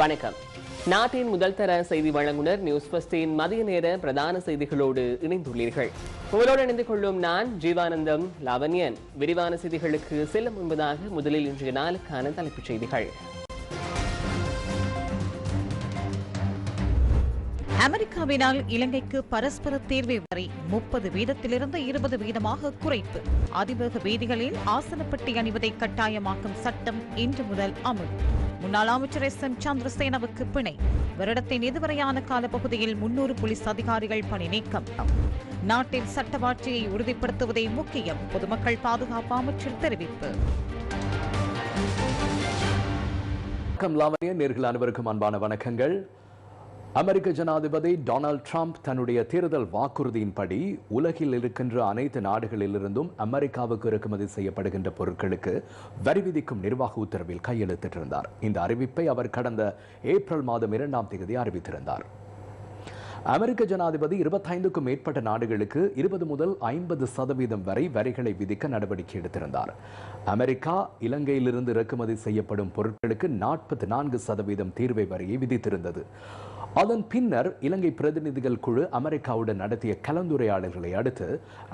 வணக்கம். நாட்டின் முதல் தர செய்தி வழங்குனர் நியூஸ் பஸ்டின் மதிய நேர பிரதான செய்திகளோடு இணைந்துள்ளீர்கள். உங்களோடு இணைந்து கொள்ளும் நான் ஜீவானந்தம் லாவண்யன். விரிவான செய்திகளுக்கு செல்ல முன்பதாக முதலில் இன்றைய நாளுக்கான தலைப்புச் செய்திகள். அமெரிக்காவினால் இலங்கைக்கு பரஸ்பர தேர்வை வரை முப்பது வீதத்திலிருந்து இருபது வீதமாக குறைப்பு. அதிவேக வீதிகளில் ஆசனப்பட்டி அணிவதை கட்டாயமாக்கும் சட்டம் இன்று முதல் அமல். முன்னாள் அமைச்சர் எஸ். எம். சந்திரசேனவுக்கு பிணை. வருடத்தின் இதுவரையான காலப்பகுதியில் முன்னூறு போலீஸ் அதிகாரிகள் பணி நீக்கம். நாட்டில் சட்டவாட்சியை உறுதிப்படுத்துவதே முக்கியம் பொதுமக்கள் பாதுகாப்பு அமைச்சர் தெரிவிப்பு. வணக்கம். லாவணிய நேர்கள் அனைவருக்கும் அன்பான வணக்கங்கள். அமெரிக்க ஜனாதிபதி டொனால்ட் ட்ரம்ப் தன்னுடைய தேர்தல் வாக்குறுதியின்படி உலகில் இருக்கின்ற அனைத்து நாடுகளிலிருந்தும் அமெரிக்காவுக்கு இறக்குமதி செய்யப்படுகின்ற பொருட்களுக்கு வரி விதிக்கும் நிர்வாக உத்தரவில் கையெழுத்திட்டிருந்தார். இந்த அறிவிப்பை அவர் கடந்த ஏப்ரல் மாதம் இரண்டாம் தேதி அறிவித்திருந்தார். அமெரிக்க ஜனாதிபதி இருபத்தைந்துக்கும் மேற்பட்ட நாடுகளுக்கு இருபது முதல் ஐம்பது சதவீதம் வரை வரிகளை விதிக்க நடவடிக்கை எடுத்திருந்தார். அமெரிக்கா இலங்கையிலிருந்து இறக்குமதி செய்யப்படும் பொருட்களுக்கு நாற்பத்தி நான்கு சதவீதம் தீர்வை வரியை விதித்திருந்தது. அதன் பின்னர் இலங்கை பிரதிநிதிகள் குழு அமெரிக்காவுடன் நடத்திய கலந்துரையாடல்களை அடுத்து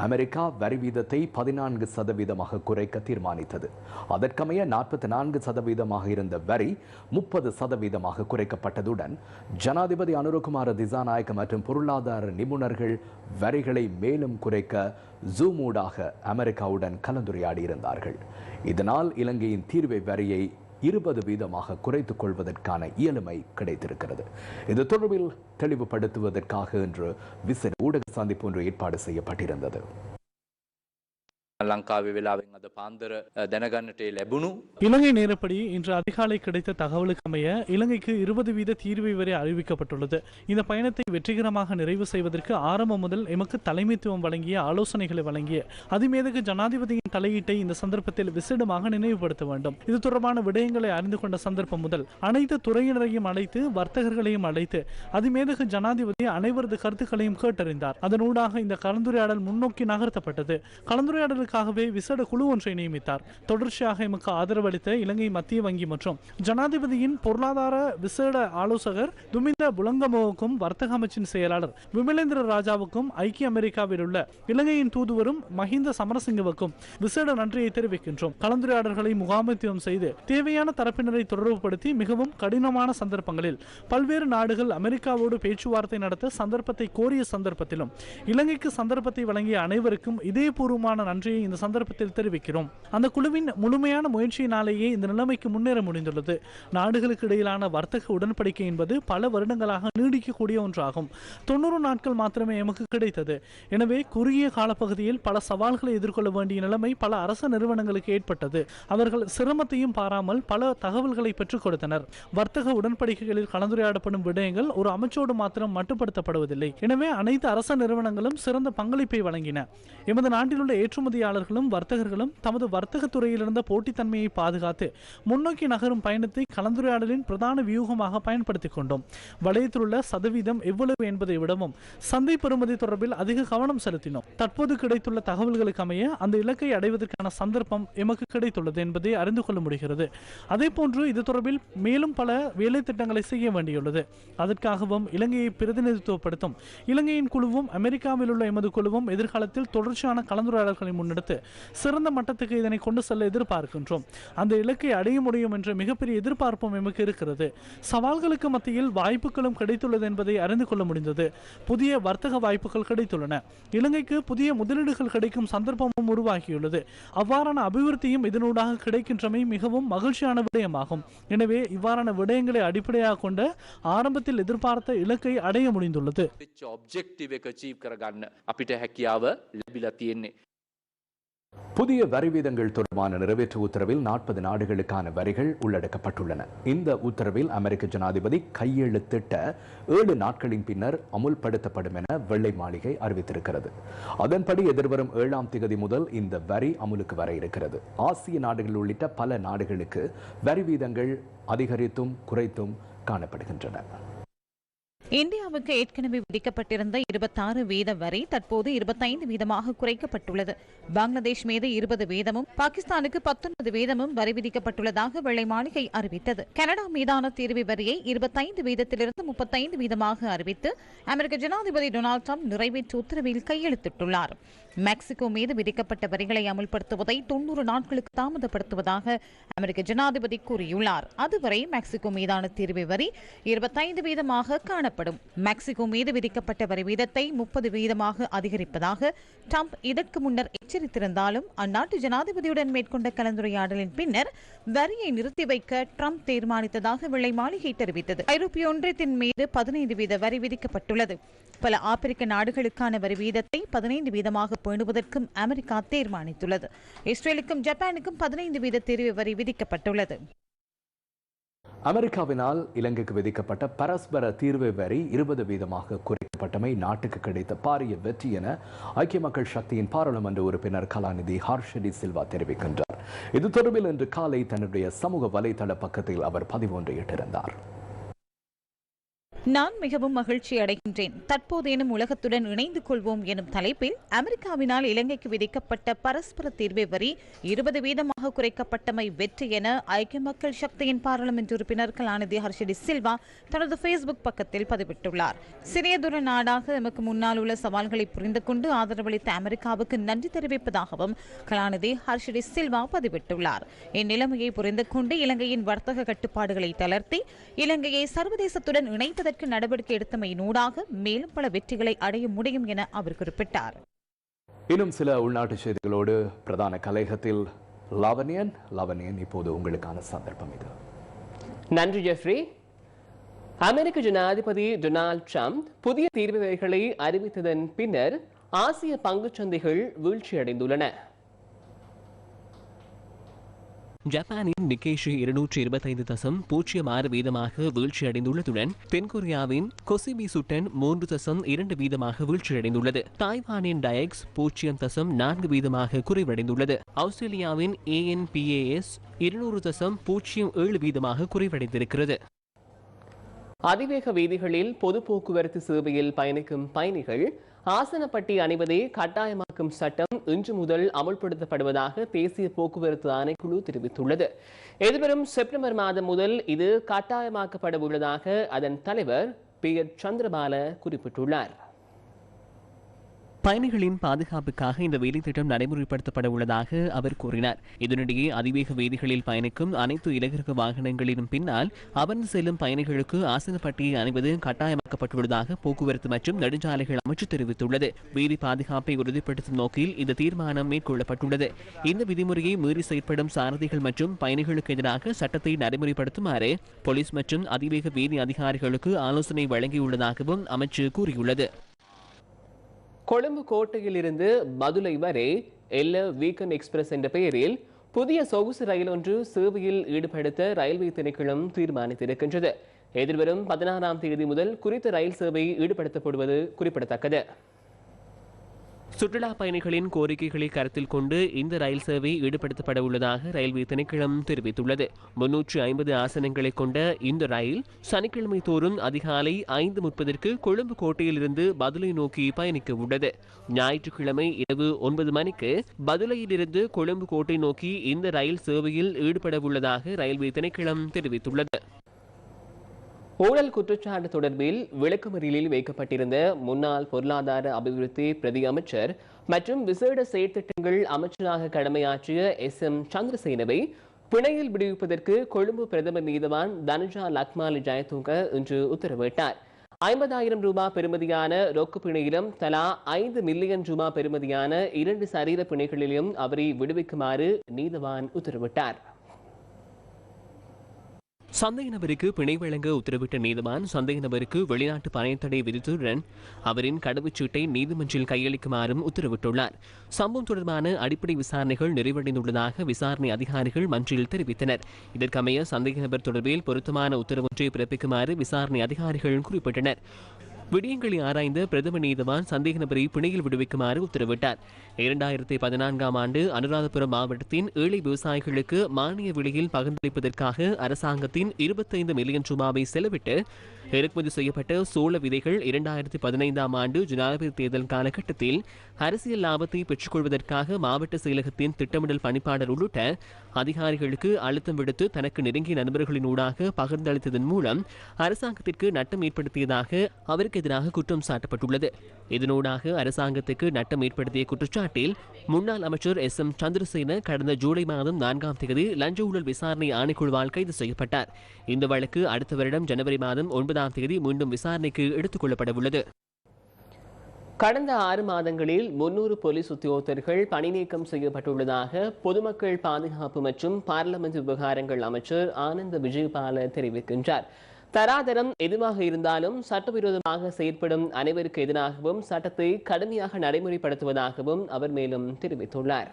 அமெரிக்கா வரி வீதத்தை பதினான்கு சதவீதமாக குறைக்க தீர்மானித்தது. அதற்கமைய நாற்பத்தி நான்கு சதவீதமாக இருந்த வரி முப்பது சதவீதமாக குறைக்கப்பட்டதுடன் ஜனாதிபதி அனுரகுமார திசாநாயக்க மற்றும் பொருளாதார நிபுணர்கள் வரிகளை மேலும் குறைக்க ஜூமூடாக அமெரிக்காவுடன் கலந்துரையாடியிருந்தார்கள். இதனால் இலங்கையின் தீர்வை வரியை இருபது வீதமாக குறைத்துக் கொள்வதற்கான இயலுமை கிடைத்திருக்கிறது. இது தொடர்பில் தெளிவுபடுத்துவதற்காக இன்று விசிற ஊடக சந்திப்பு ஒன்று ஏற்பாடு செய்யப்பட்டிருந்தது. லங்காவி விழாவின் அந்த பாந்தர தினகன்னட்டை லெபுனு இலங்கை நேரப்படி இன்று அதிகாலை கிடைத்த தகவலுக்கு அமைய இலங்கைக்கு இருபது வீத தீர்வை வரை அறிவிக்கப்பட்டுள்ளது. இந்த பயணத்தை வெற்றிகரமாக நிறைவு செய்வதற்கு ஆரம்பம் முதல் எமக்கு தலைமைத்துவம் வழங்கிய ஆலோசனைகளை வழங்கிய அதிமேதக ஜனாதிபதியின் தலையீட்டை இந்த சந்தர்ப்பத்தில் விசேடமாக நினைவுபடுத்த வேண்டும். இது தொடர்பான விடயங்களை அறிந்து கொண்ட சந்தர்ப்பம் முதல் அனைத்து துறையினரையும் அழைத்து வர்த்தகர்களையும் அழைத்து அதிமேதக ஜனாதிபதி அனைவரது கருத்துக்களையும் கேட்டறிந்தார். அதனூடாக இந்த கலந்துரையாடல் முன்னோக்கி நகர்த்தப்பட்டது. கலந்துரையாடல் கலந்துரையாடலுக்காகவே விசேட குழு ஒன்றை நியமித்தார். தொடர்ச்சியாக எமக்கு ஆதரவு அளித்த இலங்கை மத்திய வங்கி மற்றும் ஜனாதிபதியின் பொருளாதார விசேட ஆலோசகர் துமிந்த புலங்கமோவுக்கும் வர்த்தக அமைச்சின் செயலாளர் விமலேந்திர ராஜாவுக்கும் ஐக்கிய அமெரிக்காவில் உள்ள இலங்கையின் தூதுவரும் மஹிந்த சமரசிங்கவுக்கும் விசேட நன்றியை தெரிவிக்கின்றோம். கலந்துரையாடல்களை முகாமைத்துவம் செய்து தேவையான தரப்பினரை தொடர்புபடுத்தி மிகவும் கடினமான சந்தர்ப்பங்களில் பல்வேறு நாடுகள் அமெரிக்காவோடு பேச்சுவார்த்தை நடத்த சந்தர்ப்பத்தை கோரிய சந்தர்ப்பத்திலும் இலங்கைக்கு சந்தர்ப்பத்தை வழங்கிய அனைவருக்கும் இதயபூர்வமான நன்றியை இந்த சந்தர்ப்பத்தில் தெரிவிக்கிறோம். அந்த குழுவின் முழுமையான முயற்சியினாலேயே இந்த நிலைமைக்கு முன்னேற முடிந்துள்ளது. நாடுகளுக்கு இடையிலான வர்த்தக உடன்படிக்கை என்பது பல வருடங்களாக நீடிக்கக்கூடிய ஒன்றாகும். தொண்ணூறு நாட்கள் மாத்திரமே எமக்கு கிடைத்தது. எனவே குறுகிய காலப்பகுதியில் பல சவால்களை எதிர்கொள்ள வேண்டிய நிலைமை பல அரச நிறுவனங்களுக்கு ஏற்பட்டது. அவர்கள் சிரமத்தையும் பாராமல் பல தகவல்களை பெற்றுக் கொடுத்தனர். வர்த்தக உடன்படிக்கைகளில் கலந்துரையாடப்படும் விடயங்கள் ஒரு அமைச்சோடு மாத்திரம் மட்டுப்படுத்தப்படுவதில்லை. எனவே அனைத்து அரச நிறுவனங்களும் சிறந்த பங்களிப்பை வழங்கின. எமது நாட்டில் உள்ள ஏற்றுமதியாளர்களும் வர்த்தகர்களும் தமது வர்த்தக துறையிலிருந்த போட்டித்தன்மையை பாதுகாத்து முன்னோக்கி நகரும் பயணத்தை கலந்துரையாடலின் பிரதான வியூகமாக பயன்படுத்திக் கொண்டோம். வளையத்தில் உள்ள சதவீதம் எவ்வளவு என்பதை விடவும் சந்தை பெறுமதி தொடர்பில் அதிக கவனம் செலுத்தினோம். தற்போது கிடைத்துள்ள தகவல்களுக்கு அமைய அந்த இலக்கை அடைவதற்கான சந்தர்ப்பம் எமக்கு கிடைத்துள்ளது என்பதை அறிந்து கொள்ள முடிகிறது. அதே போன்று இது தொடர்பில் மேலும் பல வேலை திட்டங்களை செய்ய வேண்டியுள்ளது. அதற்காகவும் இலங்கையை பிரதிநிதித்துவப்படுத்தும் இலங்கையின் குழுவும் அமெரிக்காவில் உள்ள எமது குழுவும் எதிர்காலத்தில் தொடர்ச்சியான கலந்துரையாடல்களை முன்னெடுத்து சிறந்த மட்டத்துக்கு இதனை கொண்டு செல்ல எதிர்பார்க்கின்றோம். அந்த இலக்கை அடைய முடியும் என்ற மிகப்பெரிய எதிர்பார்ப்பும் எமக்கு இருக்கிறது. சவால்களுக்கு மத்தியில் வாய்ப்புகளும் கிடைத்துள்ளது என்பதை அறிந்து கொள்ள முடிந்தது. புதிய வர்த்தக வாய்ப்புகள் கிடைத்துள்ளன. இலங்கைக்கு புதிய முதலீடுகள் கிடைக்கும் சந்தர்ப்பமும் உருவாகியுள்ளது. அவ்வாறான அபிவிருத்தியும் இதனூடாக கிடைக்கின்றமை மிகவும் மகிழ்ச்சியான விடயமாகும். எனவே இவ்வாறான விடயங்களை அடிப்படையாக கொண்ட ஆரம்பத்தில் எதிர்பார்த்த இலக்கை அடைய முடிந்துள்ளது. புதிய வரி வீதங்கள் தொடர்பான நிறைவேற்று உத்தரவில் நாற்பது நாடுகளுக்கான வரிகள் உள்ளடக்கப்பட்டுள்ளன. இந்த உத்தரவில் அமெரிக்க ஜனாதிபதி கையெழுத்திட்ட ஏழு நாட்களின் பின்னர் அமுல்படுத்தப்படும் என வெள்ளை மாளிகை அறிவித்திருக்கிறது. அதன்படி எதிர்வரும் ஏழாம் திகதி முதல் இந்த வரி அமுலுக்கு வர இருக்கிறது. ஆசிய நாடுகள் உள்ளிட்ட பல நாடுகளுக்கு வரி வீதங்கள் அதிகரித்தும் குறைத்தும் காணப்படுகின்றன. இந்தியாவுக்கு ஏற்கனவே விதிக்கப்பட்டிருந்த இருபத்தாறு வீத வரி தற்போது இருபத்தைந்து வீதமாக குறைக்கப்பட்டுள்ளது. பங்களாதேஷ் மீது இருபது வீதமும் பாகிஸ்தானுக்கு பத்தொன்பது வீதமும் வரி விதிக்கப்பட்டுள்ளதாக வெள்ளை மாளிகை அறிவித்தது. கனடா மீதான தீர்வு வரியை இருபத்தைந்து வீதத்திலிருந்து முப்பத்தைந்து வீதமாக அறிவித்து அமெரிக்க ஜனாதிபதி டொனால்டு ட்ரம்ப் நிறைவேற்று உத்தரவில் கையெழுத்திட்டுள்ளார். மெக்சிகோ மீது விதிக்கப்பட்ட வரிகளை அமல்படுத்துவதை தொன்னூறு நாட்களுக்கு தாமதப்படுத்துவதாக அமெரிக்க ஜனாதிபதி கூறியுள்ளார். அதுவரை மெக்சிகோ மீதான தீர்வு வரி இருபத்தைந்து வீதமாக காணப்படும். மெக்சிகோ மீது விதிக்கப்பட்ட வரி வீதத்தை முப்பது வீதமாக அதிகரிப்பதாக ட்ரம்ப் இதற்கு முன்னர் எச்சரித்திருந்தாலும் அந்நாட்டு ஜனாதிபதியுடன் மேற்கொண்ட கலந்துரையாடலின் பின்னர் வரியை நிறுத்தி வைக்க ட்ரம்ப் தீர்மானித்ததாக வெள்ளை மாளிகை தெரிவித்தது. ஐரோப்பிய ஒன்றியத்தின் மீது பதினைந்து வீத வரி விதிக்கப்பட்டுள்ளது. பல ஆப்பிரிக்க நாடுகளுக்கான வரி வீதத்தை பதினைந்து வீதமாக பேணுவதற்கும் அமெரிக்கா தீர்மானித்துள்ளது. இஸ்ரேலுக்கும் ஜப்பானுக்கும் பதினைந்து வீத தெரிவு வரி விதிக்கப்பட்டுள்ளது. அமெரிக்காவினால் இலங்கைக்கு விதிக்கப்பட்ட பரஸ்பர தீர்வு வரி இருபது வீதமாக குறைக்கப்பட்டமை நாட்டுக்கு கிடைத்த பாரிய வெற்றி என ஐக்கிய மக்கள் சக்தியின் பாராளுமன்ற உறுப்பினர் கலாநிதி ஹர்ஷடி சில்வா தெரிவிக்கின்றார். இது தொடர்பில் இன்று காலை தன்னுடைய சமூக வலைதள பக்கத்தில் அவர் பதிவு ஒன்றை இட்டிருந்தார். நான் மிகவும் மகிழ்ச்சி அடைகின்றேன். தற்போதேனும் உலகத்துடன் இணைந்து கொள்வோம் எனும் தலைப்பில் அமெரிக்காவினால் இலங்கைக்கு விதிக்கப்பட்ட பரஸ்பர தீர்வை வரி இருபது வீதமாக குறைக்கப்பட்டமை வெற்றி என ஐக்கிய மக்கள் சக்தியின் பாராளுமன்ற உறுப்பினர் கலாநிதி ஹர்ஷடி சில்வா தனது ஃபேஸ்புக் பக்கத்தில் பதிவிட்டுள்ளார். சிறியதொரு நாடாக எமக்கு முன்னால் உள்ள சவால்களை புரிந்து கொண்டு ஆதரவளித்த அமெரிக்காவுக்கு நன்றி தெரிவிப்பதாகவும் கலாநிதி ஹர்ஷடி சில்வா பதிவிட்டுள்ளார். இந்நிலைமையை புரிந்து கொண்டு இலங்கையின் வர்த்தக கட்டுப்பாடுகளை தளர்த்தி இலங்கையை சர்வதேசத்துடன் இணைப்பதற்கு நடவடிக்கை எடுத்தமையினூடாக மேலும் பல வெற்றிகளை அடைய முடியும் என அவர் குறிப்பிட்டார். இன்னும் சில உள்நாட்டு செய்திகளோடு பிரதான கலையகத்தில் லவனியன் லவனியன் இப்போது உங்களுக்கான சந்தர்ப்பம் இது. நன்றி ஜெஃப்ரி. அமெரிக்க ஜனாதிபதி டொனால்ட் ட்ரம்ப் புதிய தீர்வு வரிகளை அறிவித்ததன் பின்னர் ஆசிய பங்குச் சந்தைகள் வீழ்ச்சியடைந்துள்ளன. ஜப்பானின் நிக்கேஷி இருநூற்றி இருபத்தைந்து தசம் பூஜ்ஜியம் ஆறு வீதமாக வீழ்ச்சியடைந்துள்ளதுடன் தென்கொரியாவின் கொசிபி சுட்டன் மூன்று தசம் இரண்டு வீதமாக வீழ்ச்சியடைந்துள்ளது. தாய்வானின் டயக்ஸ் பூஜ்ஜியம் தசம் நான்கு வீதமாக குறைவடைந்துள்ளது. ஆஸ்திரேலியாவின் ஏஎன்பிஏஎஸ் இருநூறு தசம் பூஜ்ஜியம் ஏழு வீதமாக குறைவடைந்திருக்கிறது. அதிவேக வீதிகளில் பொது போக்குவரத்து சேவையில் பயணிக்கும் பயணிகள் ஆசனப்பட்டி அணிவதை கட்டாயமாக்கும் சட்டம் இன்று முதல் அமுல்படுத்தப்படுவதாக தேசிய போக்குவரத்து ஆணைக்குழு தெரிவித்துள்ளது. எதிர்வரும் செப்டம்பர் மாதம் முதல் இது கட்டாயமாக்கப்பட உள்ளதாக அதன் தலைவர் பி எச் சந்திரபால குறிப்பிட்டுள்ளார். பயணிகளின் பாதுகாப்புக்காக இந்த வேலை திட்டம் நடைமுறைப்படுத்தப்பட உள்ளதாக அவர் கூறினார். இதனிடையே அதிவேக வேதிகளில் பயணிக்கும் அனைத்து இலகிரக வாகனங்களிலும் பின்னால் அமர்ந்து செல்லும் பயணிகளுக்கு ஆசனப்பட்டியை அணிவது கட்டாயமாக்கப்பட்டுள்ளதாக போக்குவரத்து மற்றும் நெடுஞ்சாலைகள் அமைச்சு தெரிவித்துள்ளது. வீதி பாதுகாப்பை உறுதிப்படுத்தும் நோக்கில் இந்த தீர்மானம் மேற்கொள்ளப்பட்டுள்ளது. இந்த விதிமுறையை மீறி செயற்படும் சாரதிகள் மற்றும் பயணிகளுக்கு எதிராக சட்டத்தை நடைமுறைப்படுத்துமாறு போலீஸ் மற்றும் அதிவேக வீதி அதிகாரிகளுக்கு ஆலோசனை வழங்கியுள்ளதாகவும் அமைச்சு கூறியுள்ளது. கொழும்பு கோட்டையிலிருந்து மதுரை வரை எல்ல வீக்கன் எக்ஸ்பிரஸ் என்ற பெயரில் புதிய சொகுசு ரயில் ஒன்று சேவையில் ஈடுபடுத்த ரயில்வே திணைக்களம் தீர்மானித்திருக்கின்றது. எதிர்வரும் பதினாறாம் தேதி முதல் குறித்த ரயில் சேவை ஈடுபடுத்தப்படுவது குறிப்பிடத்தக்கது. சுற்றுலா பயணிகளின் கோரிக்கைகளை கருத்தில் கொண்டு இந்த ரயில் சேவை ஈடுபடுத்தப்பட உள்ளதாக ரயில்வே திணைக்களம் தெரிவித்துள்ளது. முன்னூற்று ஐம்பது ஆசனங்களை கொண்ட இந்த ரயில் சனிக்கிழமை தோறும் அதிகாலை ஐந்து முப்பதற்கு கொழும்பு கோட்டையிலிருந்து பதுளை நோக்கி பயணிக்க உள்ளது. ஞாயிற்றுக்கிழமை இரவு ஒன்பது மணிக்கு பதுளையிலிருந்து கொழும்பு கோட்டை நோக்கி இந்த ரயில் சேவையில் ஈடுபட உள்ளதாக ரயில்வே திணைக்களம் தெரிவித்துள்ளது. ஊழல் குற்றச்சாட்டு தொடர்பில் விளக்கமறியலில் வைக்கப்பட்டிருந்த முன்னாள் பொருளாதார அபிவிருத்தி பிரதி அமைச்சர் மற்றும் விசேட செயற்திட்டங்கள் அமைச்சராக கடமையாற்றிய எஸ் எம் சந்திரசேனவை பிணையில் விடுவிப்பதற்கு கொழும்பு பிரதமர் நீதவான் தனுஜா லக்மாலி ஜெயதுங்க இன்று உத்தரவிட்டார். ஐம்பதாயிரம் ரூபாய் பெறுமதியான ரொக்கு பிணையிலும் தலா ஐந்து மில்லியன் ரூபாய் பெறுமதியான இரண்டு சரீர பிணைகளிலும் அவரை விடுவிக்குமாறு நீதவான் உத்தரவிட்டார். சந்தேக நபருக்கு பிணை வழங்க உத்தரவிட்ட நீதிமான் சந்தேக நபருக்கு வெளிநாட்டு பணையத்தடை விதித்துடன் அவரின் கடவுச்சீட்டை நீதிமன்றில் கையளிக்குமாறும் உத்தரவிட்டுள்ளார். சம்பவம் தொடர்பான அடிப்படை விசாரணைகள் நிறைவடைந்துள்ளதாக விசாரணை அதிகாரிகள் மன்றில் தெரிவித்தனர். இதற்கமைய சந்தேக நபர் தொடர்பில் பொருத்தமான உத்தரவொன்றை பிறப்பிக்குமாறு விசாரணை அதிகாரிகள் குறிப்பிட்டனர். விடயங்களை ஆராய்ந்த பிரதம நீதவான் சந்தேக நபரை பிணையில் விடுவிக்குமாறு உத்தரவிட்டார். இரண்டாயிரத்தி பதினான்காம் ஆண்டு அனுராதபுரம் மாவட்டத்தின் ஏழை விவசாயிகளுக்கு மானிய விலையில் பகிர்ந்தளிப்பதற்காக அரசாங்கத்தின் இருபத்தைந்து மில்லியன் ரூபாவை செலவிட்டு இறக்குமதி செய்யப்பட்ட சோள விதைகள் இரண்டாயிரத்தி பதினைந்தாம் ஆண்டு ஜனாதிபதி தேர்தல் காலகட்டத்தில் அரசியல் லாபத்தை பெற்றுக்கொள்வதற்காக மாவட்ட செயலகத்தின் திட்டமிடல் பணிப்பாளர் உள்ளிட்ட அதிகாரிகளுக்கு அழுத்தம் விடுத்து தனக்கு நெருங்கிய நண்பர்களின் ஊடாக பகிர்ந்தளித்ததன் மூலம் அரசாங்கத்திற்கு நட்டம் ஏற்படுத்தியதாக அவருக்கு எதிராக குற்றம் சாட்டப்பட்டுள்ளது. இதனூடாக அரசாங்கத்துக்கு நட்டம் ஏற்படுத்திய குற்றச்சாட்டில் முன்னாள் அமைச்சர் எஸ். எம். சந்திரசேன கடந்த ஜூலை மாதம் நான்காம் தேதி லஞ்ச ஊழல் விசாரணை ஆணைக்குழுவால் கைது செய்யப்பட்டார். இந்த வழக்கு அடுத்த வருடம் ஜனவரி மாதம் ஒன்பதாம் தேதி மீண்டும் விசாரணைக்கு எடுத்துக் கொள்ளப்பட உள்ளது கடந்த ஆறு மாதங்களில் முன்னூறு போலீஸ் உத்தியோகத்தர்கள் பணி நீக்கம் செய்யப்பட்டுள்ளதாக பொதுமக்கள் பாதுகாப்பு மற்றும் பார்லமெண்ட் விவகாரங்கள் அமைச்சர் ஆனந்த விஜயபால தெரிவிக்கின்றார். தராதரம் எதுவாக இருந்தாலும் சட்டவிரோதமாக செயற்படும் அனைவருக்கு எதிராகவும் சட்டத்தை கடுமையாக நடைமுறைப்படுத்துவதாகவும் அவர் மேலும் தெரிவித்துள்ளார்.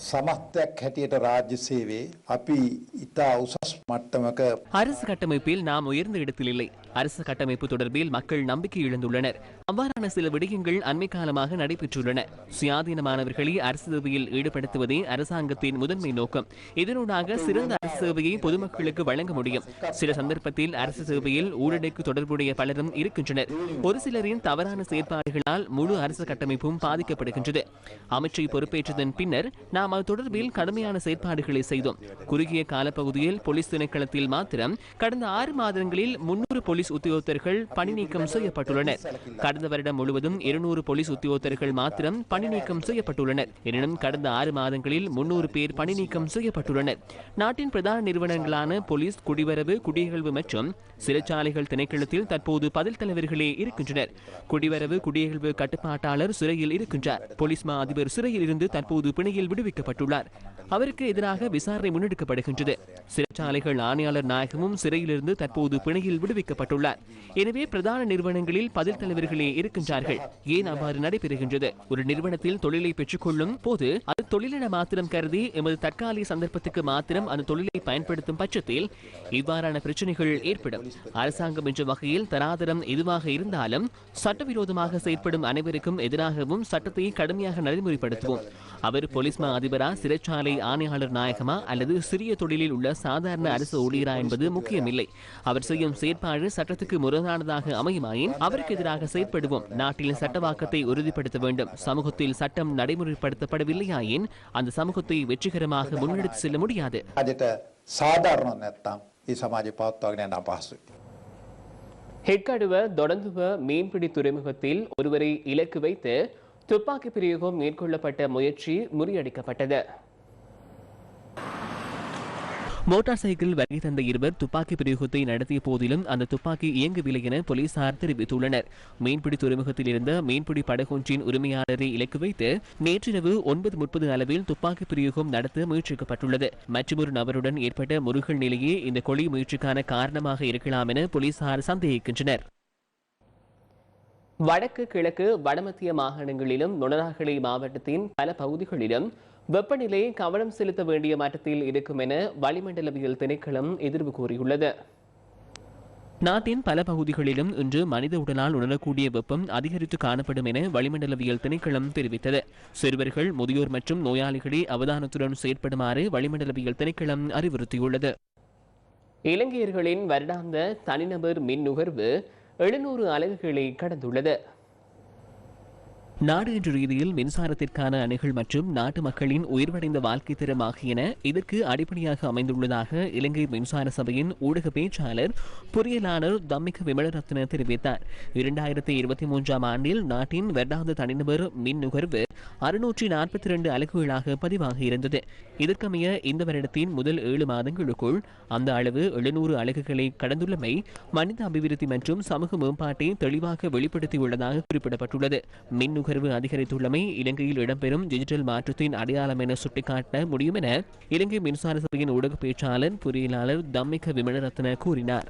සමස්තයක් හැටියට රාජ්‍ය සේවේ අපි ඉතා උසස් මට්ටමක அரசு கட்டமைப்பில் நாம் உயர்ந்த இடத்தில் இல்லை அரசு கட்டமைப்பு தொடர்பில் மக்கள் நம்பிக்கை இழந்துள்ளனர் அவ்வாறான சில விடயங்கள் அண்மை காலமாக நடைபெற்றுள்ளன சுயாதீனமானவர்களை அரசு சேவையில் ஈடுபடுத்துவதே அரசாங்கத்தின் முதன்மை நோக்கம் இதனூடாக சிறந்த அரசு சேவையை பொதுமக்களுக்கு வழங்க முடியும் சில சந்தர்ப்பத்தில் அரசு சேவையில் ஊழலுக்கு தொடர்புடைய பலரும் இருக்கின்றனர் ஒரு சிலரின் தவறான செயற்பாடுகளால் முழு அரசு கட்டமைப்பும் பாதிக்கப்படுகின்றது அமைச்சை பொறுப்பேற்றதன் பின்னர் நாம் நாம் அது தொடர்பில் கடுமையான செயற்பாடுகளை செய்தோம். குறுகிய காலப்பகுதியில் போலீஸ் திணைக்களத்தில் மாத்திரம் கடந்த ஆறு மாதங்களில் முன்னூறு போலீஸ் உத்தியோகத்தர்கள் பணி நீக்கம் செய்யப்பட்டுள்ளனர். கடந்த வருடம் முழுவதும் இருநூறு போலீஸ் உத்தியோகத்தர்கள் மாத்திரம் பணி நீக்கம் செய்யப்பட்டுள்ளனர். எனினும் கடந்த ஆறு மாதங்களில் முன்னூறு பேர் பணி நீக்கம் செய்யப்பட்டுள்ளனர். நாட்டின் பிரதான நிறுவனங்களான போலீஸ் குடிவரவு குடியகழ்வு மற்றும் சிறைச்சாலைகள் திணைக்களத்தில் தற்போது பதில் தலைவர்களே இருக்கின்றனர். குடிவரவு குடியகழ்வு கட்டுப்பாட்டாளர் சிறையில் இருக்கின்றார். போலீஸ் மா அதிபர் சிறையில் இருந்து தற்போது பிணையில் விடுவிக்கப்பட்டுள்ளார் அவருக்கு எதிராக விசாரணை முன்னெடுக்கப்படுகின்றது. சிறைச்சாலைகள் ஆணையாளர் நாயகமும் சிறையிலிருந்து தற்போது பிணையில் விடுவிக்கப்பட்டுள்ளார். எனவே பிரதான நிறுவனங்களில் பதில் தலைவர்களே இருக்கின்றார்கள். ஏன் அவ்வாறு நடைபெறுகின்றது? ஒரு நிறுவனத்தில் தொழிலை பெற்றுக்கொள்ளும் போது அது தொழிலென மாத்திரம் கருதி எமது தற்காலிக சந்தர்ப்பத்துக்கு மாத்திரம் அந்த தொழிலை பயன்படுத்தும் பட்சத்தில் இவ்வாறான பிரச்சனைகள் ஏற்படும். அரசாங்கம் என்ற வகையில் தராதரம் எதுவாக இருந்தாலும் சட்டவிரோதமாக செயற்படும் அனைவருக்கும் எதிராகவும் சட்டத்தை கடுமையாக நடைமுறைப்படுத்துவோம். அவர் போலீஸ் மா அதிபரா சிறைச்சாலை துறை ஆணையாளர் நாயகமா அல்லது சிறிய தொழிலில் உள்ள சாதாரண அரசு ஊழியரா என்பது முக்கியமில்லை. அவர் செய்யும் செயற்பாடு சட்டத்துக்கு முரணானதாக அமையுமாயின் அவருக்கு எதிராக செயற்படுவோம். நாட்டில் சட்டவாக்கத்தை உறுதிப்படுத்த வேண்டும். சமூகத்தில் சட்டம் நடைமுறைப்படுத்தப்படவில்லையாயின் அந்த சமூகத்தை வெற்றிகரமாக முன்னெடுத்து செல்ல முடியாது. ஹெட்கடுவ தொடந்துவ மீன்பிடி துறைமுகத்தில் ஒருவரை இலக்கு வைத்து துப்பாக்கி பிரயோகம் மேற்கொள்ளப்பட்ட முயற்சி முறியடிக்கப்பட்டது மோட்டார் சைக்கிள் வருகை தந்த இருவர் துப்பாக்கி பிரயோகத்தை நடத்திய போதிலும் அந்த துப்பாக்கி இயங்கவில்லை என போலீசார் தெரிவித்துள்ளனர். மீன்பிடி துறைமுகத்தில் இருந்த மீன்பிடி படகொன்றின் உரிமையாளரை இலக்கு வைத்து நேற்றிரவு ஒன்பது முப்பது அளவில் துப்பாக்கி பிரயோகம் நடத்த முயற்சிக்கப்பட்டுள்ளது. மற்றொரு நபருடன் ஏற்பட்ட முருகல் நிலையே இந்த கொலை முயற்சிக்கான காரணமாக இருக்கலாம் என போலீசார் சந்தேகிக்கின்றனர். வடக்கு கிழக்கு வடமத்திய மாகாணங்களிலும் நுணராகலை மாவட்டத்தின் பல பகுதிகளிலும் வெப்பநிலை கவனம் செலுத்த வேண்டிய மட்டத்தில் இருக்கும் என வளிமண்டலவியல் திணைக்களம் எதிர்வு கூறியுள்ளது. நாட்டின் பல பகுதிகளிலும் இன்று மனித உடலால் உணரக்கூடிய வெப்பம் அதிகரித்து காணப்படும் என வளிமண்டலவியல் திணைக்களம் தெரிவித்தது. சிறுவர்கள் முதியோர் மற்றும் நோயாளிகளை அவதானத்துடன் செயற்படுமாறு வளிமண்டலவியல் திணைக்களம் அறிவுறுத்தியுள்ளது. இலங்கையர்களின் வருடாந்த தனிநபர் மின் நுகர்வு எழுநூறு அலகுகளை கடந்துள்ளது. நாடு என்ற ரீதியில் மின்சாரத்திற்கான அணுகள் மற்றும் நாட்டு மக்களின் உயிர்வடைந்த வாழ்க்கை தரம் ஆகியன இதற்கு அடிப்படையாக அமைந்துள்ளதாக இலங்கை மின்சார சபையின் ஊடக பேச்சாளர் பொறியியலாளர் தம்மிக விமலரத்ன தெரிவித்தார். இரண்டாயிரத்தி இருபத்தி மூன்றாம் ஆண்டில் நாட்டின் வருடாந்த தனிநபர் மின் நுகர்வு அறுநூற்றி நாற்பத்தி இரண்டு அலகுகளாக பதிவாக இருந்தது. இதற்கமைய இந்த வருடத்தின் முதல் ஏழு மாதங்களுக்குள் அந்த அளவு எழுநூறு அலகுகளை கடந்துள்ளமை மனித அபிவிருத்தி மற்றும் சமூக மேம்பாட்டை தெளிவாக வெளிப்படுத்தியுள்ளதாக குறிப்பிடப்பட்டுள்ளது. மின் நுகர்வு அதிகரித்துள்ளமை இலங்கையில் இடம்பெறும் டிஜிட்டல் மாற்றத்தின் அடையாளம் என சுட்டிக்காட்ட முடியும் என இலங்கை மின்சார சபையின் ஊடக பேச்சாளர் பொறியியலாளர் தம்மிக விமலரத்ன கூறினார்.